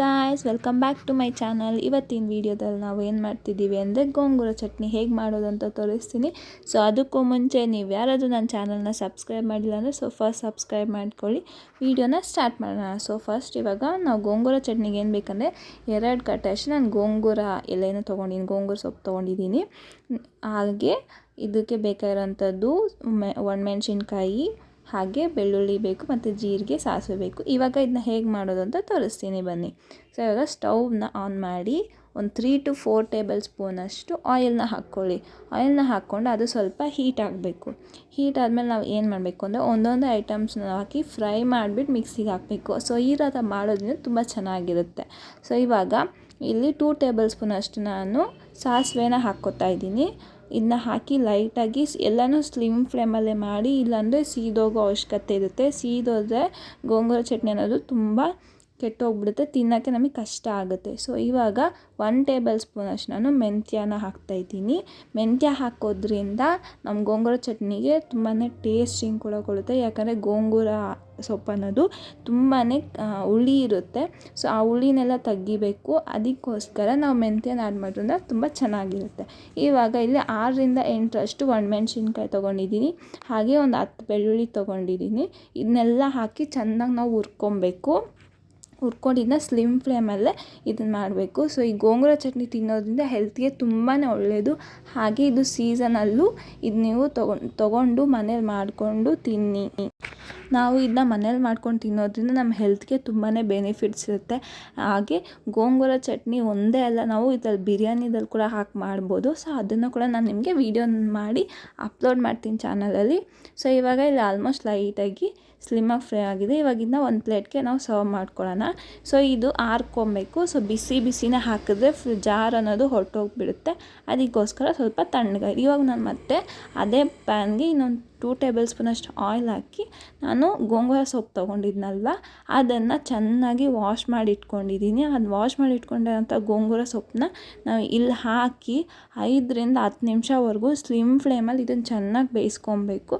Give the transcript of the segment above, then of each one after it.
Guys welcome back to my channel ಇವತ್ತಿನ ವೀಡಿಯೋದಲ್ಲಿ ನಾವು ಏನು ಮಾಡ್ತಿದ್ದೀವಿ ಅಂದರೆ ಗೋಂಗೂರ ಚಟ್ನಿ ಹೇಗೆ ಮಾಡೋದು ಅಂತ ತೋರಿಸ್ತೀನಿ. ಸೊ ಅದಕ್ಕೂ ಮುಂಚೆ ನೀವು ಯಾರಾದರೂ ನನ್ನ ಚಾನಲ್ನ ಸಬ್ಸ್ಕ್ರೈಬ್ ಮಾಡಿಲ್ಲ ಅಂದರೆ ಸೊ ಫಸ್ಟ್ ಸಬ್ಸ್ಕ್ರೈಬ್ ಮಾಡ್ಕೊಳ್ಳಿ. ವೀಡಿಯೋನ ಸ್ಟಾರ್ಟ್ ಮಾಡೋಣ. ಸೊ ಫಸ್ಟ್ ಇವಾಗ ನಾವು ಗೋಂಗೂರ ಚಟ್ನಿಗೆ ಏನು ಬೇಕಂದರೆ, ಎರಡು ಕಟಾಶ್ ನಾನು ಗೋಂಗೂರ ಎಲೆನ ತೊಗೊಂಡಿದ್ದೀನಿ ಗೋಂಗೂರ ಸೊಪ್ಪು ತೊಗೊಂಡಿದ್ದೀನಿ ಹಾಗೆ ಇದಕ್ಕೆ ಬೇಕಾಗಿರೋಂಥದ್ದು ಮೆ ಒಣಮೆಣ್ಸಿನ್ಕಾಯಿ ಹಾಗೆ ಬೆಳ್ಳುಳ್ಳಿ ಬೇಕು ಮತ್ತು ಜೀರಿಗೆ ಸಾಸಿವೆ ಬೇಕು. ಇವಾಗ ಇದನ್ನ ಹೇಗೆ ಮಾಡೋದು ಅಂತ ತೋರಿಸ್ತೀನಿ ಬನ್ನಿ. ಸೊ ಇವಾಗ ಸ್ಟೌವ್ನ ಆನ್ ಮಾಡಿ ಒಂದು ತ್ರೀ ಟು ಫೋರ್ ಟೇಬಲ್ ಸ್ಪೂನಷ್ಟು ಆಯಿಲ್ನ ಹಾಕ್ಕೊಳ್ಳಿ. ಆಯಿಲ್ನ ಹಾಕ್ಕೊಂಡು ಅದು ಸ್ವಲ್ಪ ಹೀಟ್ ಆಗಬೇಕು. ಹೀಟ್ ಆದಮೇಲೆ ನಾವು ಏನು ಮಾಡಬೇಕು ಅಂದರೆ ಒಂದೊಂದು ಐಟಮ್ಸ್ನ ಹಾಕಿ ಫ್ರೈ ಮಾಡಿಬಿಟ್ಟು ಮಿಕ್ಸಿಗೆ ಹಾಕಬೇಕು. ಸೊ ಈ ಥರ ಮಾಡೋದ್ರಿಂದ ತುಂಬ ಚೆನ್ನಾಗಿರುತ್ತೆ. ಸೊ ಇವಾಗ ಇಲ್ಲಿ ಟೂ ಟೇಬಲ್ ಸ್ಪೂನ್ ಅಷ್ಟು ನಾನು ಸಾಸಿವೆನ ಹಾಕ್ಕೋತಾ ಇದ್ದೀನಿ. ಇದನ್ನ ಹಾಕಿ ಲೈಟಾಗಿ ಎಲ್ಲನೂ ಸ್ಲಿಮ್ ಫ್ಲೇಮಲ್ಲೇ ಮಾಡಿ ಇಲ್ಲಾಂದರೆ ಸೀದೋಗೋ ಅವಶ್ಯಕತೆ ಇರುತ್ತೆ. ಸೀದೋದ್ರೆ ಗೋಂಗೂರ ಚಟ್ನಿ ಅನ್ನೋದು ತುಂಬ ಕೆಟ್ಟೋಗ್ಬಿಡುತ್ತೆ, ತಿನ್ನೋಕ್ಕೆ ನಮಗೆ ಕಷ್ಟ ಆಗುತ್ತೆ. ಸೊ, ಇವಾಗ ಒನ್ ಟೇಬಲ್ ಸ್ಪೂನಷ್ಟು ನಾನು ಮೆಂತ್ಯನ ಹಾಕ್ತಾಯಿದ್ದೀನಿ ಮೆಂತ್ಯ ಹಾಕೋದ್ರಿಂದ ನಮ್ಮ ಗೋಂಗೂರ ಚಟ್ನಿಗೆ ತುಂಬಾ ಟೇಸ್ಟಿಂಗ್ ಕೂಡ ಕೊಡುತ್ತೆ. ಯಾಕಂದರೆ ಗೋಂಗೂರ ಸೊಪ್ಪು ಅನ್ನೋದು ತುಂಬಾ ಹುಳಿ ಇರುತ್ತೆ. ಸೊ, ಆ ಹುಳಿನೆಲ್ಲ ತೆಗಿಬೇಕು ಅದಕ್ಕೋಸ್ಕರ ನಾವು ಮೆಂತ್ಯನ ಆ್ಯಡ್ ಮಾಡೋದ್ರಿಂದ ತುಂಬ ಚೆನ್ನಾಗಿರುತ್ತೆ. ಇವಾಗ ಇಲ್ಲಿ ಆರರಿಂದ ಎಂಟರಷ್ಟು ಒಣಮೆಣ್ಸಿನ್ಕಾಯಿ ತೊಗೊಂಡಿದ್ದೀನಿ. ಹಾಗೆ ಒಂದು ಹತ್ತು ಬೆಳ್ಳುಳ್ಳಿ ತೊಗೊಂಡಿದ್ದೀನಿ. ಇದನ್ನೆಲ್ಲ ಹಾಕಿ ಚೆನ್ನಾಗಿ ನಾವು ಹುರ್ಕೊಬೇಕು. ಹುರ್ಕೊಂಡಿದ್ದನ್ನ ಸ್ಲಿಮ್ ಫ್ಲೇಮಲ್ಲೇ ಇದನ್ನು ಮಾಡಬೇಕು. ಸೊ ಈ ಗೋಂಗೂರ ಚಟ್ನಿ ತಿನ್ನೋದ್ರಿಂದ ಹೆಲ್ತಿಗೆ ತುಂಬಾ ಒಳ್ಳೆಯದು ಹಾಗೆ ಇದು ಸೀಸನಲ್ಲೂ ಇದು ನೀವು ತಗೊಂಡು, ತೊಗೊಂಡು ಮನೇಲಿ ಮಾಡಿಕೊಂಡು ತಿನ್ನಿ. ನಾವು ಇದನ್ನ ಮನೇಲಿ ಮಾಡ್ಕೊಂಡು ತಿನ್ನೋದ್ರಿಂದ ನಮ್ಮ ಹೆಲ್ತ್ಗೆ ತುಂಬಾ ಬೆನಿಫಿಟ್ಸ್ ಇರುತ್ತೆ. ಹಾಗೆ ಗೋಂಗೂರ ಚಟ್ನಿ ಒಂದೇ ಅಲ್ಲ, ನಾವು ಇದ್ರಲ್ಲಿ ಬಿರಿಯಾನಿದಲ್ಲಿ ಕೂಡ ಹಾಕಿ ಮಾಡ್ಬೋದು. ಸೊ ಅದನ್ನು ಕೂಡ ನಾನು ನಿಮಗೆ ವೀಡಿಯೋ ಮಾಡಿ ಅಪ್ಲೋಡ್ ಮಾಡ್ತೀನಿ ಚಾನಲಲ್ಲಿ ಸೊ ಇವಾಗ ಇಲ್ಲಿ ಆಲ್ಮೋಸ್ಟ್ ಲೈಟಾಗಿ ಸ್ಲಿಮ್ಮಾಗಿ ಫ್ರೈ ಆಗಿದೆ. ಇವಾಗಿಂದ ಒಂದು ಪ್ಲೇಟ್ಗೆ ನಾವು ಸರ್ವ್ ಮಾಡ್ಕೊಳ್ಳೋಣ. ಸೊ ಇದು ಆರ್ಕೊಬೇಕು. ಸೊ ಬಿಸಿ ಬಿಸಿನೇ ಹಾಕಿದ್ರೆ ಜಾರ್ ಅನ್ನೋದು ಹೊರಟೋಗ್ಬಿಡುತ್ತೆ. ಅದಕ್ಕೋಸ್ಕರ ಸ್ವಲ್ಪ ತಣ್ಣಗೆ ಇವಾಗ ನಾನು ಮತ್ತೆ ಅದೇ ಪ್ಯಾನ್ಗೆ ಇನ್ನೊಂದು ಟೂ ಟೇಬಲ್ ಸ್ಪೂನಷ್ಟು ಆಯಿಲ್ ಹಾಕಿ ನಾನು ಗೋಂಗೂರ ಸೊಪ್ಪು ತೊಗೊಂಡಿದ್ನಲ್ವ? ಅದನ್ನು ಚೆನ್ನಾಗಿ ವಾಶ್ ಮಾಡಿ ಇಟ್ಕೊಂಡಿದ್ದೀನಿ ಅದು ವಾಶ್ ಮಾಡಿ ಇಟ್ಕೊಂಡಿರೋಂಥ ಗೋಂಗೂರ ಸೊಪ್ಪನ್ನ ನಾವು ಇಲ್ಲಿ ಹಾಕಿ ಐದರಿಂದ ಹತ್ತು ನಿಮಿಷವರೆಗೂ ಸ್ಲಿಮ್ ಫ್ಲೇಮಲ್ಲಿ ಇದನ್ನು ಚೆನ್ನಾಗಿ ಬೇಯಿಸ್ಕೊಬೇಕು.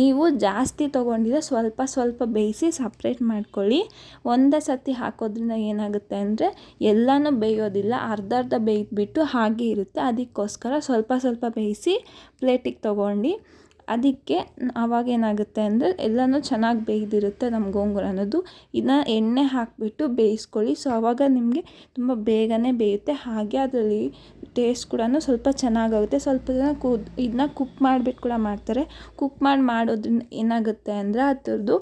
ನೀವು ಜಾಸ್ತಿ ತೊಗೊಂಡಿದ್ರೆ ಸ್ವಲ್ಪ ಸ್ವಲ್ಪ ಸ್ವಲ್ಪ ಬೇಯಿಸಿ ಸಪ್ರೇಟ್ ಮಾಡ್ಕೊಳ್ಳಿ. ಒಂದೇ ಸತಿ ಹಾಕೋದ್ರಿಂದ ಏನಾಗುತ್ತೆ ಅಂದರೆ ಎಲ್ಲನೂ ಬೇಯೋದಿಲ್ಲ. ಅರ್ಧ ಅರ್ಧ ಬೇಯ್ದುಬಿಟ್ಟು ಹಾಗೆ ಇರುತ್ತೆ. ಅದಕ್ಕೋಸ್ಕರ ಸ್ವಲ್ಪ ಸ್ವಲ್ಪ ಬೇಯಿಸಿ ಪ್ಲೇಟಿಗೆ ತೊಗೊಂಡು ಅದಕ್ಕೆ ಆವಾಗ ಏನಾಗುತ್ತೆ ಅಂದರೆ ಎಲ್ಲನೂ ಚೆನ್ನಾಗಿ ಬೇಯ್ದಿರುತ್ತೆ ನಮ್ಮ ಗೋಂಗೂರ ಅನ್ನೋದು. ಇದನ್ನ ಎಣ್ಣೆ ಹಾಕಿಬಿಟ್ಟು ಬೇಯಿಸ್ಕೊಳ್ಳಿ. ಸೊ ಆವಾಗ ನಿಮಗೆ ತುಂಬ ಬೇಗನೆ ಬೇಯುತ್ತೆ. ಹಾಗೆ ಅದರಲ್ಲಿ ಟೇಸ್ಟ್ ಕೂಡ ಸ್ವಲ್ಪ ಚೆನ್ನಾಗಾಗುತ್ತೆ. ಸ್ವಲ್ಪ ಜನ ಕುದ್ ಇದನ್ನ ಕುಕ್ ಮಾಡಿಬಿಟ್ಟು ಕೂಡ ಮಾಡ್ತಾರೆ. ಕುಕ್ ಮಾಡಿ ಮಾಡೋದ್ರಿಂದ ಏನಾಗುತ್ತೆ ಅಂದರೆ ಅದ್ರದ್ದು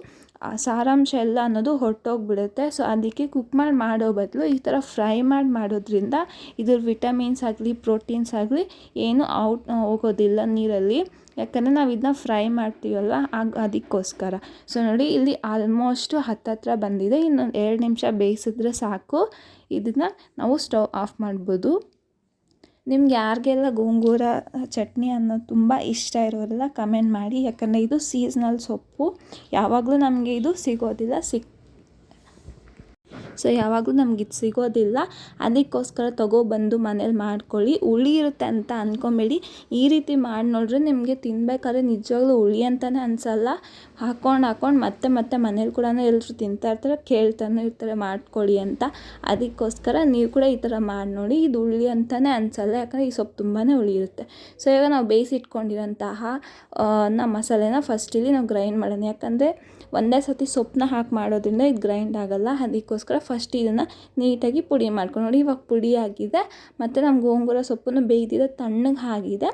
ಸಾರಾಂಶ ಎಲ್ಲ ಅನ್ನೋದು ಹೊರಟೋಗ್ಬಿಡುತ್ತೆ. ಸೊ ಅದಕ್ಕೆ ಕುಕ್ ಮಾಡಿ ಮಾಡೋ ಬದಲು ಈ ಥರ ಫ್ರೈ ಮಾಡಿ ಮಾಡೋದ್ರಿಂದ ಇದ್ರ ವಿಟಮಿನ್ಸ್ ಆಗಲಿ ಪ್ರೋಟೀನ್ಸ್ ಆಗಲಿ ಏನು ಔಟ್ ಹೋಗೋದಿಲ್ಲ ನೀರಲ್ಲಿ. ಯಾಕಂದರೆ ನಾವು ಇದನ್ನ ಫ್ರೈ ಮಾಡ್ತೀವಲ್ವ? ಆಗ, ಅದಕ್ಕೋಸ್ಕರ. ಸೊ ನೋಡಿ ಇಲ್ಲಿ ಆಲ್ಮೋಸ್ಟು ಹತ್ತತ್ರ ಬಂದಿದೆ. ಇನ್ನೊಂದು ಎರಡು ನಿಮಿಷ ಬೇಯಿಸಿದ್ರೆ ಸಾಕು. ಇದನ್ನು ನಾವು ಸ್ಟವ್ ಆಫ್ ಮಾಡ್ಬೋದು. ನಿಮ್ಗೆ ಯಾರಿಗೆಲ್ಲ ಗೋಂಗೂರ ಚಟ್ನಿ ಅನ್ನೋದು ತುಂಬ ಇಷ್ಟ ಇರೋರೆಲ್ಲ ಕಮೆಂಟ್ ಮಾಡಿ. ಯಾಕಂದರೆ ಇದು ಸೀಸ್ನಲ್ ಸೊಪ್ಪು. ಯಾವಾಗಲೂ ನಮಗೆ ಇದು ಸಿಗೋದಿಲ್ಲ ಸಿಕ್ ಸೊ ಯಾವಾಗಲೂ ನಮ್ಗೆ ಇದು ಸಿಗೋದಿಲ್ಲ. ಅದಕ್ಕೋಸ್ಕರ ತೊಗೊಬಂದು ಮನೇಲಿ ಮಾಡ್ಕೊಳ್ಳಿ. ಹುಳಿ ಇರುತ್ತೆ ಅಂತ ಅಂದ್ಕೊಂಬೇಡಿ ಈ ರೀತಿ ಮಾಡಿ ನೋಡ್ರೆ ನಿಮಗೆ ತಿನ್ಬೇಕಾದ್ರೆ ನಿಜವಾಗ್ಲೂ ಹುಳಿ ಅಂತಲೇ ಅನಿಸಲ್ಲ. ಹಾಕ್ಕೊಂಡು ಹಾಕೊಂಡು ಮತ್ತೆ ಮತ್ತೆ ಮನೇಲಿ ಕೂಡ ಎಲ್ಲರೂ ತಿಂತಾ ಇರ್ತಾರೆ, ಕೇಳ್ತಾನೆ ಇರ್ತಾರೆ ಮಾಡ್ಕೊಳ್ಳಿ ಅಂತ. ಅದಕ್ಕೋಸ್ಕರ ನೀವು ಕೂಡ ಈ ಥರ ಮಾಡಿ ನೋಡಿ. ಇದು ಹುಳಿ ಅಂತಲೇ ಅನಿಸಲ್ಲ. ಯಾಕಂದರೆ ಈ ಸೊಪ್ಪು ತುಂಬಾ ಹುಳಿ ಇರುತ್ತೆ. ಸೊ ಇವಾಗ ನಾವು ಬೇಯಿಸಿಟ್ಕೊಂಡಿರೋಂತಹ ನಮ್ಮ ಮಸಾಲೆನ ಇಲ್ಲಿ ನಾವು ಗ್ರೈಂಡ್ ಮಾಡೋಣ. ಯಾಕಂದರೆ ಒಂದೇ ಸತಿ ಸೊಪ್ಪನ್ನ ಹಾಕಿ ಮಾಡೋದ್ರಿಂದ ಇದು ಗ್ರೈಂಡ್ ಆಗೋಲ್ಲ. ಅದಕ್ಕೋಸ್ಕರ ಫಸ್ಟ್ ಇದನ್ನು ನೀಟಾಗಿ ಪುಡಿ ಮಾಡ್ಕೊಂಡು ನೋಡಿ ಇವಾಗ ಪುಡಿ ಆಗಿದೆ, ಮತ್ತು ನಮ್ಮ ಗೋಂಗೂರ ಸೊಪ್ಪನ್ನು ಬೇಯ್ದಿದೆ ತಣ್ಣಗೆ ಆಗಿದೆ.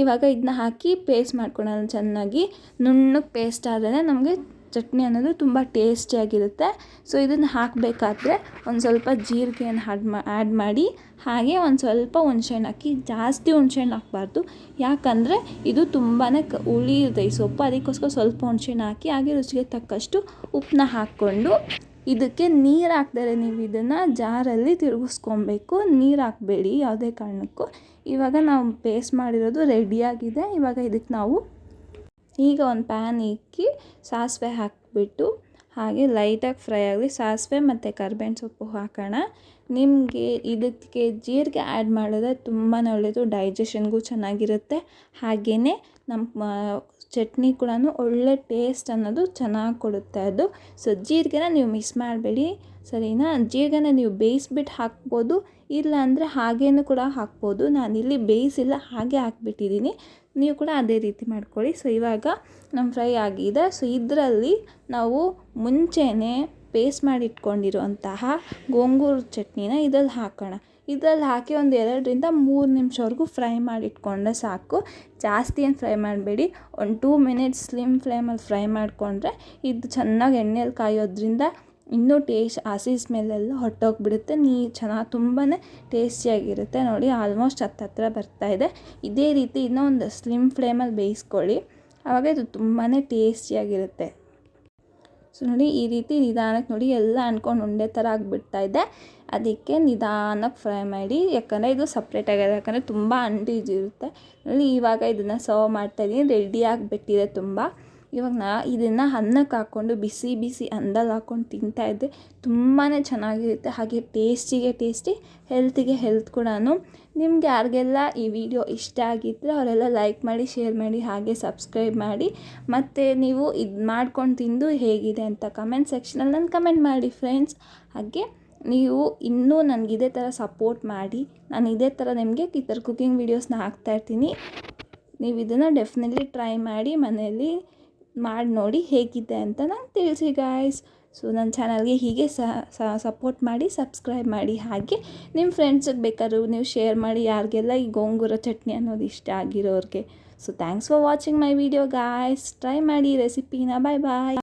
ಇವಾಗ ಇದನ್ನ ಹಾಕಿ ಪೇಸ್ಟ್ ಮಾಡ್ಕೊಳ್ಳೋಣ ಚೆನ್ನಾಗಿ. ನುಣ್ಣಗೆ ಪೇಸ್ಟ್ ಆದರೆ ನಮಗೆ ಚಟ್ನಿ ಅನ್ನೋದು ತುಂಬ ಟೇಸ್ಟಿಯಾಗಿರುತ್ತೆ ಸೊ ಇದನ್ನು ಹಾಕಬೇಕಾದ್ರೆ ಒಂದು ಸ್ವಲ್ಪ ಜೀರಿಗೆಯನ್ನು ಆ್ಯಡ್ ಮಾ ಆ್ಯಡ್ ಮಾಡಿ, ಹಾಗೆ ಒಂದು ಸ್ವಲ್ಪ ಹುಣ್ಸೆಹಣ್ಣು ಹಾಕಿ. ಜಾಸ್ತಿ ಹುಣ್ಸೆಹಣ್ಣು ಹಾಕಬಾರ್ದು. ಯಾಕಂದರೆ ಇದು ತುಂಬಾ ಹುಳಿ ಇರುತ್ತೆ ಈ ಸೊಪ್ಪು. ಅದಕ್ಕೋಸ್ಕರ ಸ್ವಲ್ಪ ಹುಣ್ಸೆಹಣ್ಣು ಹಾಕಿ, ಹಾಗೆ ರುಚಿಗೆ ತಕ್ಕಷ್ಟು ಉಪ್ಪನ್ನ ಹಾಕ್ಕೊಂಡು ಇದಕ್ಕೆ ನೀರು ಹಾಕ್ದರೆ ನೀವು ಇದನ್ನು ಜಾರಲ್ಲಿ ತಿರುಗಿಸ್ಕೊಬೇಕು. ನೀರು ಹಾಕಬೇಡಿ ಯಾವುದೇ ಕಾರಣಕ್ಕೂ. ಇವಾಗ ನಾವು ಪೇಸ್ಟ್ ಮಾಡಿರೋದು ರೆಡಿಯಾಗಿದೆ ಇವಾಗ ಇದಕ್ಕೆ ನಾವು ಈಗ ಒಂದು ಪ್ಯಾನ್ ಇಕ್ಕಿ ಸಾಸಿವೆ ಹಾಕಿಬಿಟ್ಟು ಹಾಗೆ ಲೈಟಾಗಿ ಫ್ರೈ ಆಗಲಿ, ಸಾಸಿವೆ ಮತ್ತು ಕರ್ಬೇವಿನ ಸೊಪ್ಪು ಹಾಕೋಣ. ನಿಮಗೆ ಇದಕ್ಕೆ ಜೀರಿಗೆ ಆ್ಯಡ್ ಮಾಡಿದ್ರೆ ತುಂಬಾ ಒಳ್ಳೆಯದು ಡೈಜೆಷನ್ಗೂ ಚೆನ್ನಾಗಿರುತ್ತೆ. ಹಾಗೆಯೇ ನಮ್ಮ ಚಟ್ನಿ ಕೂಡ ಒಳ್ಳೆ ಟೇಸ್ಟ್ ಅನ್ನೋದು ಚೆನ್ನಾಗಿ ಕೊಡುತ್ತೆ ಅದು. ಸೊ ಜೀರಿಗೆನ ನೀವು ಮಿಸ್ ಮಾಡಬೇಡಿ. ಸರಿನಾ? ಜೀರಿಗೆನ ನೀವು ಬೇಯಿಸ್ಬಿಟ್ಟು ಹಾಕ್ಬೋದು, ಇಲ್ಲ ಅಂದರೆ ಹಾಗೇನೂ ಕೂಡ ಹಾಕ್ಬೋದು. ನಾನಿಲ್ಲಿ ಬೇಯಿಸಿಲ್ಲ, ಹಾಗೆ ಹಾಕ್ಬಿಟ್ಟಿದ್ದೀನಿ ನೀವು ಕೂಡ ಅದೇ ರೀತಿ ಮಾಡ್ಕೊಳ್ಳಿ. ಸೊ ಇವಾಗ ನಮ್ಮ ಫ್ರೈ ಆಗಿದೆ. ಸೊ ಇದರಲ್ಲಿ ನಾವು ಮುಂಚೆನೇ ಪೇಸ್ಟ್ ಮಾಡಿ ಇಟ್ಕೊಂಡಿರುವಂತಹ ಗೋಂಗೂರು ಚಟ್ನಿನ ಇದರಲ್ಲಿ ಹಾಕೋಣ. ಇದರಲ್ಲಿ ಹಾಕಿ ಒಂದು ಎರಡರಿಂದ ಮೂರು ನಿಮಿಷವರೆಗೂ ಫ್ರೈ ಮಾಡಿ ಇಟ್ಕೊಂಡ್ರೆ ಸಾಕು. ಜಾಸ್ತಿ ಏನು ಫ್ರೈ ಮಾಡಬೇಡಿ. ಒಂದು ಟೂ ಮಿನಿಟ್ಸ್ ಸ್ಲಿಮ್ ಫ್ಲೇಮಲ್ಲಿ ಫ್ರೈ ಮಾಡಿಕೊಂಡ್ರೆ ಇದು ಚೆನ್ನಾಗಿ ಎಣ್ಣೆಯಲ್ಲಿ ಕಾಯೋದ್ರಿಂದ ಇನ್ನೂ ಟೇಸ್ಟ್ ಹಸಿ ಸ್ಮೆಲ್ಲೆಲ್ಲ ಹೊಟ್ಟೋಗ್ಬಿಡುತ್ತೆ ನೀ ಚೆನ್ನಾಗಿ ತುಂಬಾ ಟೇಸ್ಟಿಯಾಗಿರುತ್ತೆ. ನೋಡಿ, ಆಲ್ಮೋಸ್ಟ್ ಹತ್ತತ್ರ ಬರ್ತಾಯಿದೆ ಇದೇ. ರೀತಿ ಇನ್ನೂ ಒಂದು ಸ್ಲಿಮ್ ಫ್ಲೇಮಲ್ಲಿ ಬೇಯಿಸ್ಕೊಳ್ಳಿ. ಆವಾಗ ಇದು ತುಂಬಾ ಟೇಸ್ಟಿಯಾಗಿರುತ್ತೆ. ಸೊ, ನೋಡಿ, ಈ ರೀತಿ ನಿಧಾನಕ್ಕೆ ನೋಡಿ, ಎಲ್ಲ ಅಂದ್ಕೊಂಡು ಉಂಡೆ ಥರ ಆಗಿಬಿಡ್ತಾ ಇದೆ. ಅದಕ್ಕೆ ನಿಧಾನಕ್ಕೆ ಫ್ರೈ ಮಾಡಿ, ಯಾಕಂದರೆ ಇದು ಸಪ್ರೇಟಾಗಿದೆ ಯಾಕಂದರೆ ತುಂಬ ಅಂಟಿಜಿರುತ್ತೆ. ನೋಡಿ, ಇವಾಗ ಇದನ್ನು ಸರ್ವ್ ಮಾಡ್ತಾಯಿದ್ದೀನಿ ರೆಡಿ ಆಗಿಬಿಟ್ಟಿದೆ ತುಂಬ. ಇವಾಗ ನಾ ಇದನ್ನು ಅನ್ನಕ್ಕೆ ಹಾಕ್ಕೊಂಡು ಬಿಸಿ ಬಿಸಿ ಅನ್ನದಲ್ಲಿ ಹಾಕ್ಕೊಂಡು ತಿಂತಾಯಿದ್ದೆ ತುಂಬಾ ಚೆನ್ನಾಗಿರುತ್ತೆ. ಹಾಗೆ ಟೇಸ್ಟಿಗೆ ಟೇಸ್ಟಿ, ಹೆಲ್ತಿಗೆ ಹೆಲ್ತ್ ಕೂಡ ನಿಮ್ಗೆ ಯಾರಿಗೆಲ್ಲ ಈ ವಿಡಿಯೋ ಇಷ್ಟ ಆಗಿದ್ದರೆ ಅವರೆಲ್ಲ ಲೈಕ್ ಮಾಡಿ, ಶೇರ್ ಮಾಡಿ, ಹಾಗೆ ಸಬ್ಸ್ಕ್ರೈಬ್ ಮಾಡಿ. ಮತ್ತು ನೀವು ಇದು ಮಾಡ್ಕೊಂಡು ತಿಂದು ಹೇಗಿದೆ ಅಂತ ಕಮೆಂಟ್ ಸೆಕ್ಷನಲ್ಲಿ ನಾನು ಕಮೆಂಟ್ ಮಾಡಿ ಫ್ರೆಂಡ್ಸ್. ಹಾಗೆ ನೀವು ಇನ್ನೂ ನನಗೆ ಇದೇ ಥರ ಸಪೋರ್ಟ್ ಮಾಡಿ. ನಾನು ಇದೇ ಥರ ನಿಮಗೆ ಈ ಥರ ಕುಕಿಂಗ್ ವೀಡಿಯೋಸ್ನ ಹಾಕ್ತಾಯಿರ್ತೀನಿ ನೀವು ಇದನ್ನು ಡೆಫಿನೆಟ್ಲಿ ಟ್ರೈ ಮಾಡಿ ಮನೆಯಲ್ಲಿ. ಮಾಡಿ ನೋಡಿ ಹೇಗಿದೆ ಅಂತ ನಾನು ತಿಳಿಸಿ ಗಾಯ್ಸ್ ಸೊ ನನ್ನ ಚಾನಲ್ಗೆ ಹೀಗೆ ಸಪೋರ್ಟ್ ಮಾಡಿ ಸಬ್ಸ್ಕ್ರೈಬ್ ಮಾಡಿ. ಹಾಗೆ ನಿಮ್ಮ ಫ್ರೆಂಡ್ಸಿಗೆ ಬೇಕಾದ್ರೂ ನೀವು ಶೇರ್ ಮಾಡಿ. ಯಾರಿಗೆಲ್ಲ ಈ ಗೋಂಗೂರ ಚಟ್ನಿ ಅನ್ನೋದು ಇಷ್ಟ ಆಗಿರೋರಿಗೆ. So thanks for watching my video guys try ಮಾಡಿ ರೆಸಿಪಿನ ಬಾಯ್ ಬಾಯ್